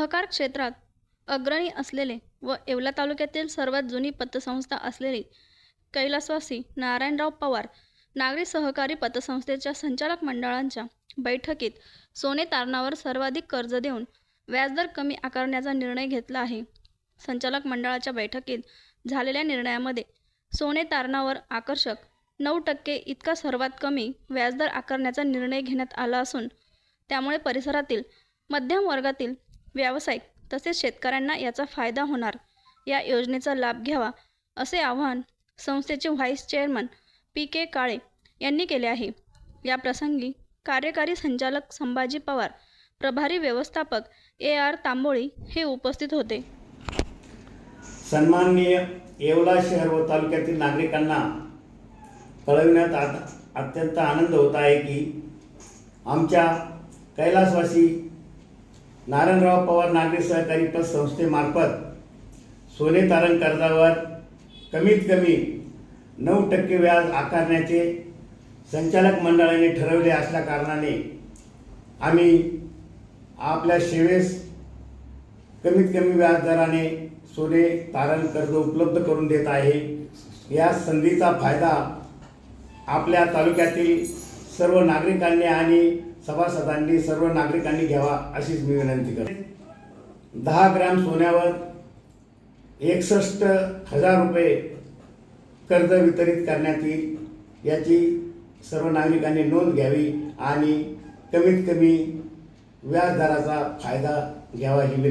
सहकार क्षेत्रात अग्रणी असलेले व येवला तालुक्यातील सर्वात जुनी पतसंस्था असलेली कैलासवासी नारायणराव पवार नागरी सहकारी पतसंस्थेच्या संचालक मंडळांच्या बैठकीत सोने तारणावर सर्वाधिक कर्ज देऊन व्याजदर कमी आकारण्याचा निर्णय घेतला आहे. संचालक मंडळाच्या बैठकीत झालेल्या निर्णयामध्ये सोने तारणावर आकर्षक नऊ टक्के इतका सर्वात कमी व्याजदर आकारण्याचा निर्णय घेण्यात आला असून त्यामुळे परिसरातील मध्यम वर्गातील व्यावसायिक तसेच शेतकऱ्यांना याचा फायदा होणार. या योजनेचा लाभ घ्यावा असे आवाहन संस्थेचे vice chairman P K Kale यांनी केले आहे. या प्रसंगी कार्यकारी संचालक संभाजी पवार प्रभारी व्यवस्थापक ए आर तांबोळी हे उपस्थित होते. सन्माननीय येवला शहर व तालुक्यातील नागरिकांना कळविण्यात अत्यंत आनंद होत आहे की आमच्या कैलासवासी नारायणराव पवार नागरी सहकारी पतसंस्थेमार्फत सोने तारण कर्जावर कमीत कमी नऊ टक्के व्याज आकारण्याचे संचालक मंडळाने ठरवले असल्या कारणाने आम्ही आपल्या सेवेस कमीत कमी व्याज दराने सोने तारण कर्ज उपलब्ध करून देत आहे. या संधीचा फायदा आपल्या तालुक्यातील सर्व नागरिकांनी आणि सभासदांनी सर्व नागरिकांनी घ्यावा अशीच मी विनंती करते. दहा ग्रॅम सोन्यावर एकसष्ट हजार रुपये कर्ज वितरित करण्यात येईल याची सर्व नागरिकांनी नोंद घ्यावी आणि कमीत कमी व्याजदराचा फायदा घ्यावा ही विनंती.